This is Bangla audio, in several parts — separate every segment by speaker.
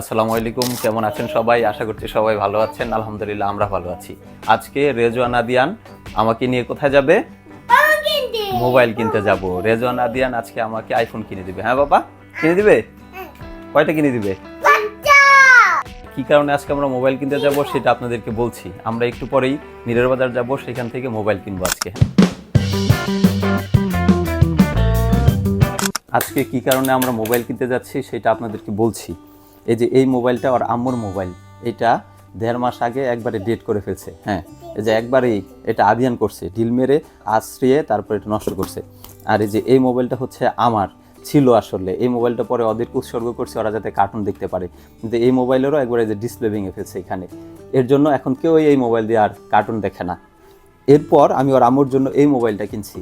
Speaker 1: আসসালামু আলাইকুম কেমন আছেন সবাই? আশা করছি সবাই ভালো আছেন। আলহামদুলিল্লাহ আমরা ভালো আছি। আজকে রেজওয়ান আদিয়ান আমাকে নিয়ে কোথায় যাবে? মোবাইল কিনতে যাব। রেজওয়ান আদিয়ান আজকে আমাকে আইফোন কিনে দিবে। হ্যাঁ বাবা? কিনে দিবে? কয়টা কিনে দিবে? কি কারণে আজকে আমরা মোবাইল কিনতে যাব সেটা আপনাদেরকে বলছি। আমরা একটু পরেই মিরের বাজার যাব সেখান থেকে মোবাইল কিনবো আজকে। আজকে কি কারণে আমরা মোবাইল কিনতে যাচ্ছি সেটা আপনাদেরকে বলছি। এই যে এই মোবাইলটা ওর আম্মুর মোবাইল, এটা দেড় মাস আগে একবারে ডেট করে ফেলছে হ্যাঁ। এই যে একবারেই এটা আদিয়ান করছে, ঢিল মেরে আশ্রিয়ে তারপর এটা নষ্ট করছে। আর এই যে এই মোবাইলটা হচ্ছে আমার, ছিল আসলে। এই মোবাইলটা পরে ওদেরকে উৎসর্গ করছে, ওরা যাতে কার্টুন দেখতে পারে। কিন্তু এই মোবাইলেরও একবারে যে ডিসপ্লে ভেঙে ফেলছে এখানে। এর জন্য এখন কেউ এই মোবাইল দিয়ে আর কার্টুন দেখে না। এরপর আমি ওর আম্মুর জন্য এই মোবাইলটা কিনছি।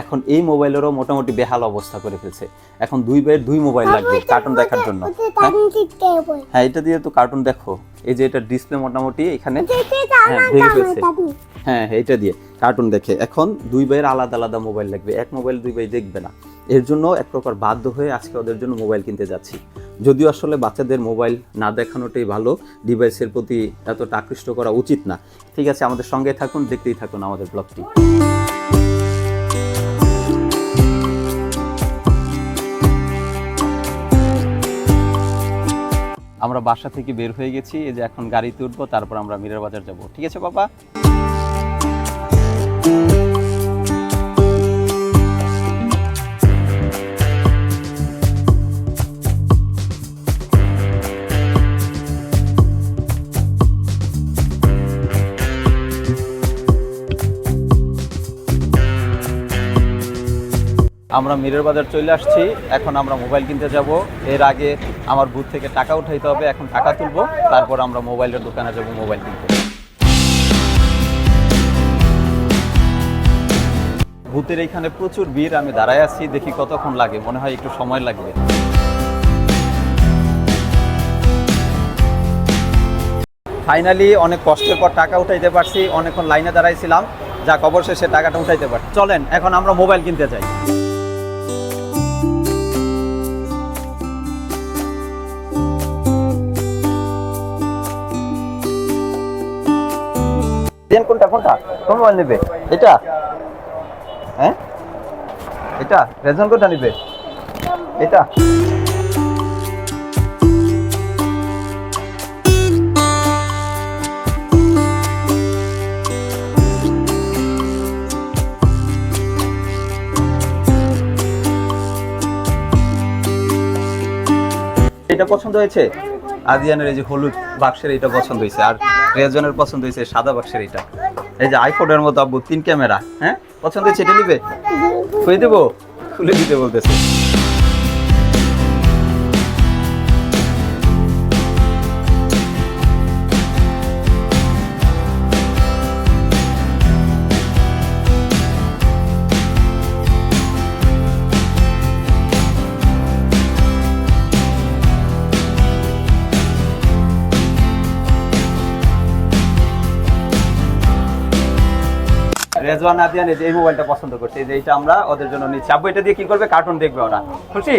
Speaker 1: এখন এই মোবাইলেরও মোটামুটি বেহাল অবস্থা করে ফেলছে। এখন দুই ভাইয়ের দুই মোবাইল লাগবে কার্টুন দেখার জন্য। হ্যাঁ? হ্যাঁ এটা দিয়ে তো কার্টুন দেখো। এই যে এটা ডিসপ্লে মোটামুটি এখানে হ্যাঁ ভেঙে ফেলছে। হ্যাঁ এইটা দিয়ে কার্টুন দেখে। এখন দুই ভাইয়ের আলাদা আলাদা মোবাইল লাগবে। এক মোবাইল দুই ভাই দেখবে না। এর জন্য এক প্রকার বাধ্য হয়ে আজকে ওদের জন্য মোবাইল কিনতে যাচ্ছি। যদিও আসলে বাচ্চাদের মোবাইল না দেখানোটাই ভালো ডিভাইসের প্রতি এতটা আকৃষ্ট করা উচিত না। ঠিক আছে আমাদের সঙ্গে থাকুন দেখতেই থাকুন আমাদের ব্লগটি। আমরা বাসা থেকে বের হয়ে গেছি, এই যে এখন গাড়িতে উঠবো তারপর আমরা মিরার বাজার যাব। ঠিক আছে বাবা আমরা মিরের বাজার চলে আসছি। এখন আমরা মোবাইল কিনতে যাব। এর আগে আমার বুথ থেকে টাকা উঠাইতে হবে, এখন টাকা তুলবো। তারপর আমরা মোবাইলের দোকানে যাব, মোবাইল কিনতে। ভূতের এইখানে প্রচুর ভিড়, আমি দাঁড়ায় আছি, দেখি কতক্ষণ লাগে। মনে হয় একটু সময় লাগবে। ফাইনালি অনেক কষ্টের পর টাকা উঠাইতে পারছি, অনেকক্ষণ লাইনে দাঁড়াইছিলাম। যা কবর শেষে টাকাটা উঠাইতে পারছি। চলেন, এখন আমরা মোবাইল কিনতে চাই দেন কোনটা কোনটা? কোন মোবাইল নেবে? এটা? হ্যাঁ? এটা? রেজন কোনটা নেবে? এটা? এটা পছন্দ হয়েছে? আদিয়ানের এই যে হলুদ বাক্সের এটা পছন্দ হয়েছে। আর রেজনের পছন্দ হয়েছে সাদা বাক্সের এটা এই যে আইফোনের মতো আব্বু, তিন ক্যামেরা হ্যাঁ? পছন্দ হয়েছে এটা নিবে? খুলে দেবো? খুলে দিতে বলতেছে। রেজওয়ান আদিয়ান এই যে এই মোবাইলটা পছন্দ করছে এই যে এইটা আমরা ওদের জন্য নিচ্ছি। আব্বু এটা দিয়ে কি করবে? কার্টুন দেখবে ওরা। খুশি?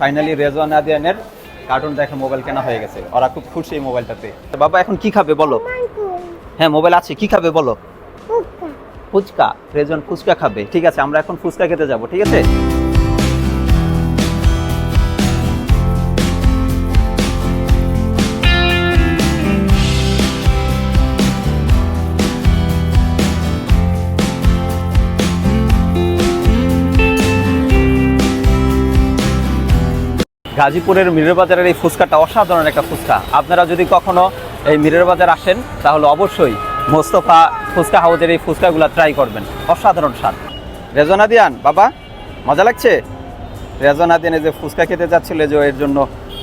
Speaker 1: ফাইনালি রেজওয়ান আদিয়ানের কার্টুন দেখে মোবাইল কেনা হয়ে গেছে। ওরা খুব খুশি এই মোবাইলটাতে। বাবা এখন কি খাবে বলো? হ্যাঁ মোবাইল আছে কি খাবে বলো? ফুচকা রেজন ফুচকা খাবে। ঠিক আছে, আমরা এখন ফুচকা খেতে যাব, ঠিক আছে? গাজীপুরের মিরের বাজারের এই ফুচকাটা অসাধারণ একটা ফুচকা। আপনারা যদি কখনো এই মিরের বাজার আসেন, তাহলে অবশ্যই মোস্তফা ফুচকা হাউজের এই ফুচকাগুলো ট্রাই করবেন। অসাধারণ স্বাদ। রেজনা দিয়ান, বাবা, মজা লাগছে? রেজনা দিয়ানে যে ফুচকা খেতে যাচ্ছিল যে এর জন্য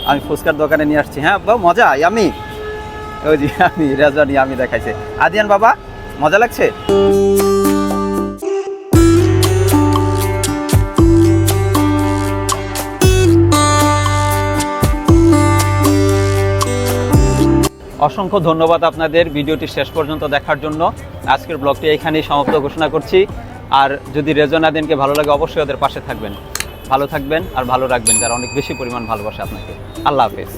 Speaker 1: আমি ফুচকার দোকানে নিয়ে আসছি। হ্যাঁ বাবা, মজা আমি ওই যে আমি রেজনি আমি দেখাইছে। আদিয়ান, বাবা, মজা লাগছে? অসংখ্য ধন্যবাদ আপনাদের। ভিডিওটি শেষ পর্যন্ত দেখার জন্য আজকের ব্লগটি এখানেই সমাপ্ত ঘোষণা করছি। আর যদি রেজনাদিনকে ভালো লাগে, অবশ্যই ওদের পাশে থাকবেন। ভালো থাকবেন আর ভালো রাখবেন, যারা অনেক বেশি পরিমাণ ভালোবাসে আপনাকে। আল্লাহ হাফেজ।